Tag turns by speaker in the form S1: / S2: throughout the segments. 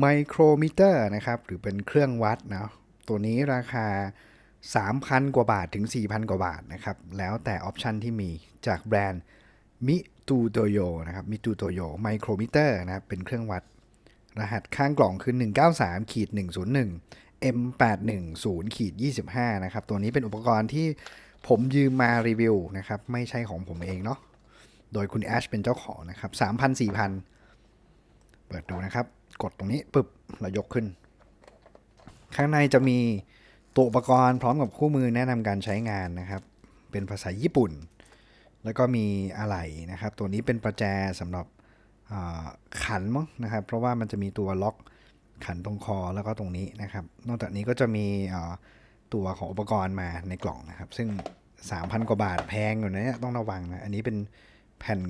S1: ไมโครมิเตอร์นะครับหรือเป็นเครื่องวัดนะตัวนี้ราคา 3,000 กว่าบาทถึง 4,000 กว่าบาทนะครับ แล้วแต่ออปชันที่มีจากแบรนด์มิตูโตโยนะครับมิตูโตโยไมโครมิเตอร์นะครับเป็นเครื่องวัด รหัสข้างกล่องคือ 193ขีด101 M810 ขีด25 นะครับ ตัวนี้เป็นอุปกรณ์ที่ผมยืมมารีวิวนะครับ ไม่ใช่ของผมเองเนาะโดยคุณแอชเป็นเจ้าของนะครับ 3,000 4,000 เปิดดูนะครับ กดตรงนี้ปึ๊บเรายกขึ้น ข้างในจะมีตัวอุปกรณ์พร้อมกับคู่มือแนะนำการใช้งานนะครับ เป็นภาษาญี่ปุ่น แล้วก็มีอะไหล่นะครับ ตัวนี้เป็นประแจสำหรับขันมั้งนะครับ เพราะว่ามันจะมีตัวล็อกขันตรงคอแล้วก็ตรงนี้นะครับ นอกจากนี้ก็จะมีตัวของอุปกรณ์มาในกล่องนะครับ ซึ่ง 3,000 กว่าบาทแพงอยู่นะเนี่ยต้องระวังนะ อันนี้เป็นแผ่น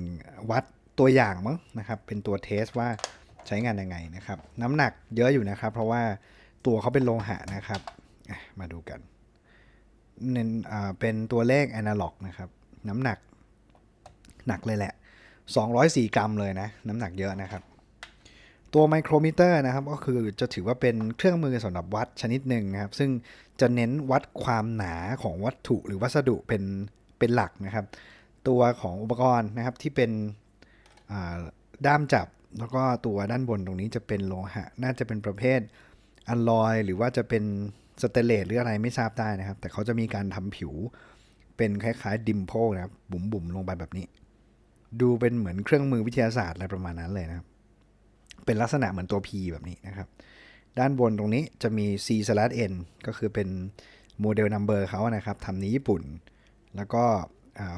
S1: วัดตัวอย่างมั้งนะครับ เป็นตัวเทสว่า ใช้งานยังไงนะครับ น้ำหนักเยอะอยู่นะครับ เพราะว่าตัวเขาเป็นโลหะนะครับมาดูกันเน้นเป็นตัวเลขอนาล็อกนะครับ น้ำหนักหนักเลยแหละ 204 กรัมเลยนะ น้ำหนักเยอะนะครับ ตัวไมโครมิเตอร์นะครับ ก็คือจะถือว่าเป็นเครื่องมือสำหรับวัดชนิดหนึ่งนะครับ ซึ่งจะเน้นวัดความหนาของวัตถุหรือวัสดุเป็นเป็นหลักนะครับ ตัวของอุปกรณ์นะครับที่เป็นด้ามจับ แล้วก็ตัวด้านบนตรงนี้จะเป็นโลหะ น่าจะเป็นประเภทอลลอย หรือว่าจะเป็นสเตเลสหรืออะไรไม่ทราบได้นะครับ แต่เขาจะมีการทำผิวเป็นคล้ายๆดิมโพนะครับ บุ๋มๆลงไปแบบนี้ ดูเป็นเหมือนเครื่องมือวิทยาศาสตร์อะไรประมาณนั้นเลยนะครับ เป็นลักษณะเหมือนตัว P แบบนี้นะครับ ด้านบนตรงนี้จะมี C s l a N ก็คือเป็นโมเดลนัมเบอร์เขานะครับทำในญี่ปุ่น แล้วก็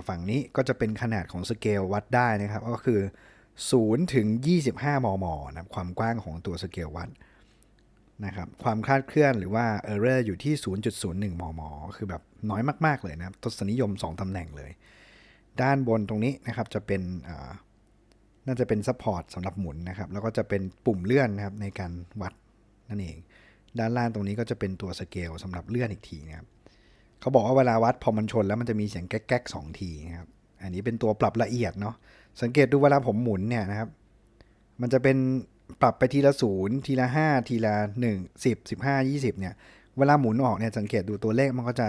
S1: ฝั่งนี้ก็จะเป็นขนาดของสเกลวัดได้นะครับ ก็คือ 0ถึง 25 มมนะครับความกว้างของตัวสเกลวัดนะครับความคลาดเคลื่อนหรือว่า error อยู่ที่ 0.01 มม คือแบบน้อยมาก ๆ เลยนะครับทศนิยม 2 ตำแหน่งเลย ด้านบนตรงนี้นะครับจะเป็นน่าจะเป็นซัพพอร์ตสำหรับหมุนนะครับ แล้วก็จะเป็นปุ่มเลื่อนนะครับในการวัดนั่นเอง ด้านล่างตรงนี้ก็จะเป็นตัวสเกลสำหรับเลื่อนอีกทีนะครับเขาบอกว่าเวลาวัดพอมันชนแล้วมันจะมีเสียงแก๊กๆสองทีนะครับ อันนี้เป็นตัวปรับละเอียดเนาะ สังเกตดูเวลาผมหมุนเนี่ยนะครับ มันจะเป็นปรับไปทีละศูนย์ทีละห้าทีละหนึ่งสิบสิบห้ายี่สิบเนี่ย เวลาหมุนออกเนี่ยสังเกตดูตัวเลขมันก็จะ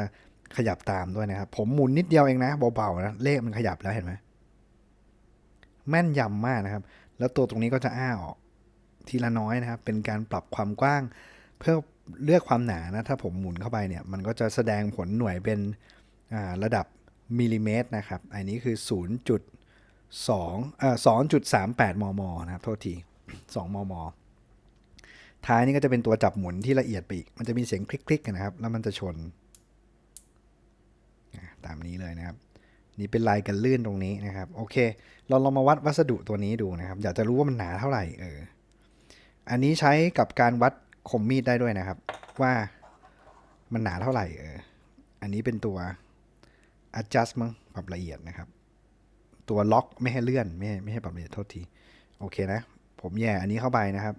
S1: ขยับตามด้วยนะครับ ผมหมุนนิดเดียวเองนะเบาๆนะเลขมันขยับแล้วเห็นไหมแม่นยำมากนะครับ แล้วตัวตรงนี้ก็จะอ้าออก ทีละน้อยนะครับ เป็นการปรับความกว้างเพื่อเลือกความหนานะ ถ้าผมหมุนเข้าไปเนี่ย มันก็จะแสดงผลหน่วยเป็นระดับมิลลิเมตรนะครับ อันนี้คือ 0.2เอ่อ2.38 มม นะครับ โทษที 2 มม ท้ายนี่ก็จะเป็นตัวจับหมุนที่ละเอียดไปอีก มันจะมีเสียงคลิกๆกันนะครับ แล้วมันจะชน ตามนี้เลยนะครับ นี่เป็นลายกันลื่นตรงนี้นะครับ โอเค เราลองมาวัดวัสดุตัวนี้ดูนะครับ อยากจะรู้ว่ามันหนาเท่าไหร่ เออ อันนี้ใช้กับการวัดคมมีดได้ด้วยนะครับ ว่ามันหนาเท่าไหร่ เออ อันนี้เป็นตัว adjust มั้งปรับละเอียดนะครับ ตัวล็อกไม่ให้เลื่อน ไม่ให้ไม่ให้ปรับเอียดโทษทีโอเคนะ ผมแย่อันนี้เข้าไปนะครับ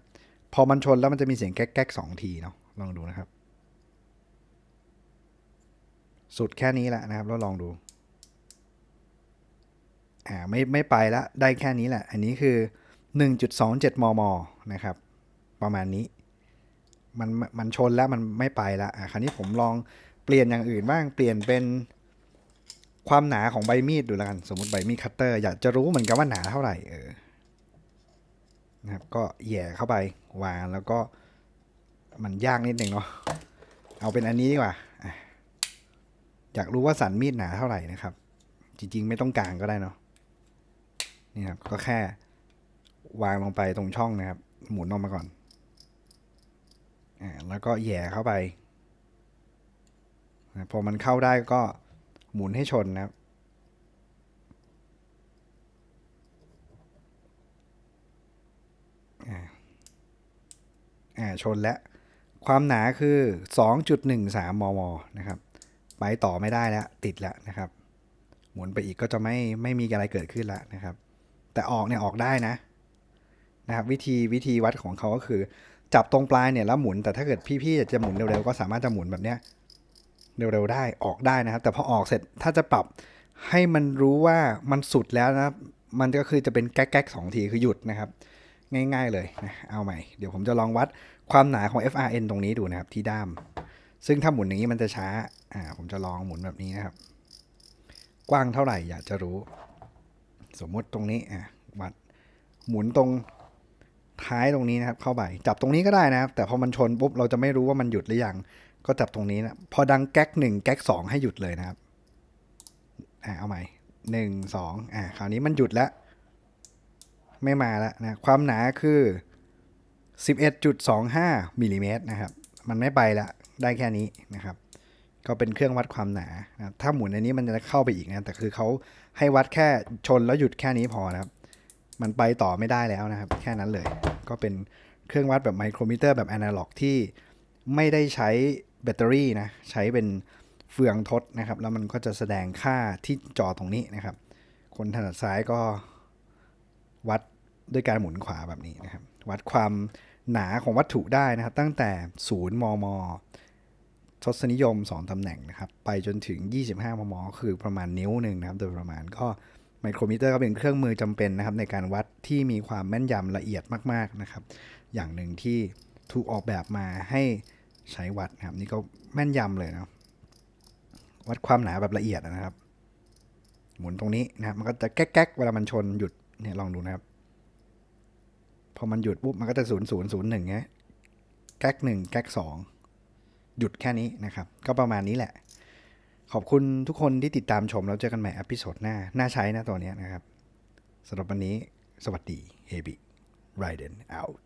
S1: พอมันชนแล้วมันจะมีเสียงแก๊กแก๊กๆสองทีเนาะลองดูนะครับ สุดแค่นี้แหละนะครับ แล้วลองดูอ่าไม่ไม่ไปละได้แค่นี้แหละ อันนี้คือ 1.27 มม นะครับ ประมาณนี้ มันมันชนแล้วมันไม่ไปละอะคราวนี้ผมลองเปลี่ยนอย่างอื่นบ้างเปลี่ยนเป็น ความหนาของใบมีดดูแล้วกัน สมมติใบมีดคัตเตอร์อยากจะรู้เหมือนกันว่าหนาเท่าไหร่เออนะครับก็แย่เข้าไปวางแล้วก็มันยากนิดหนึ่งเนาะเอาเป็นอันนี้ดีกว่าอยากรู้ว่าสันมีดหนาเท่าไหร่นะครับ จริง ๆ ไม่ต้องกลางก็ได้เนาะนี่ครับก็แค่วางลงไปตรงช่องนะครับ หมุนออกมาก่อนอ่าแล้วก็แย่เข้าไปพอมันเข้าได้ก็ หมุนให้ชนนะครับอ่าอ่า ชนแล้ว ความหนาคือ 2.13 มม นะครับ ไปต่อไม่ได้แล้ว ติดแล้วนะครับ หมุนไปอีกก็จะไม่ไม่มีอะไรเกิดขึ้นแล้วนะครับ แต่ออกเนี่ยออกได้นะ นะครับ วิธีวิธีวัดของเขาก็คือ จับตรงปลายเนี่ยแล้วหมุน แต่ถ้าเกิดพี่ๆจะหมุนเร็วๆก็สามารถจะหมุนแบบเนี้ย เร็วๆได้ออกได้นะครับ แต่พอออกเสร็จถ้าจะปรับให้มันรู้ว่ามันสุดแล้วนะครับ มันก็คือจะเป็นแก๊กๆสองทีคือหยุดนะครับ ง่ายๆเลยนะเอาใหม่ เดี๋ยวผมจะลองวัดความหนาของ FRN ตรงนี้ดูนะครับที่ด้าม ซึ่งถ้าหมุนอย่างนี้มันจะช้าอ่าผมจะลองหมุนแบบนี้นะครับ กว้างเท่าไหร่อยากจะรู้ สมมุติตรงนี้อะวัดหมุนตรงท้ายตรงนี้นะครับเข้าไปจับตรงนี้ก็ได้นะครับ แต่พอมันชนปุ๊บเราจะไม่รู้ว่ามันหยุดหรือยัง ก็จับตรงนี้นะพอดังแก๊กหนึ่งแก๊กสองให้หยุดเลยนะครับอ่าเอาใหม่หนึ่งสองอ่าคราวนี้มันหยุดแล้ว ไม่มาแล้วนะความหนาคือ 11.25มิลลิเมตรนะครับ มันไม่ไปละได้แค่นี้นะครับ ก็เป็นเครื่องวัดความหนานะถ้าหมุนอันนี้มันจะเข้าไปอีกนะแต่คือเขาให้วัดแค่ชนแล้วหยุดแค่นี้พอนะครับ มันไปต่อไม่ได้แล้วนะครับ แค่นั้นเลย ก็เป็นเครื่องวัดแบบไมโครมิเตอร์แบบแอนาล็อกที่ไม่ได้ใช้ แบตเตอรี่นะใช้เป็นเฟืองทดนะครับ แล้วมันก็จะแสดงค่าที่จอตรงนี้นะครับ คนถนัดซ้ายก็วัดด้วยการหมุนขวาแบบนี้นะครับ วัดความหนาของวัตถุได้นะครับ ตั้งแต่ 0 มม ทศนิยม 2 ตำแหน่งนะครับ ไปจนถึง 25 มม คือประมาณนิ้วหนึ่งนะครับ โดยประมาณก็ไมโครมิเตอร์ก็เป็นเครื่องมือจำเป็นนะครับ ในการวัดที่มีความแม่นยำละเอียดมาก ๆนะครับ อย่างหนึ่งที่ถูกออกแบบมาให้ ใช้วัดนะครับ นี่ก็แม่นยำเลยนะวัดความหนาแบบละเอียดนะครับ หมุนตรงนี้นะครับ มันก็จะแก๊กๆเวลามันชนหยุดเนี่ยลองดูนะครับพอมันหยุดปุ๊บมันก็จะศูนย์ศูนย์ศูนย์หนึ่งเงี้ยแก๊กหนึ่งแก๊กสองหยุดแค่นี้นะครับ ก็ประมาณนี้แหละ ขอบคุณทุกคนที่ติดตามชมแล้วเจอกันใหม่อพิโซดหน้า น่าใช้นะตัวนี้นะครับสำหรับวันนี้ สวัสดีเฮบิไรเดน out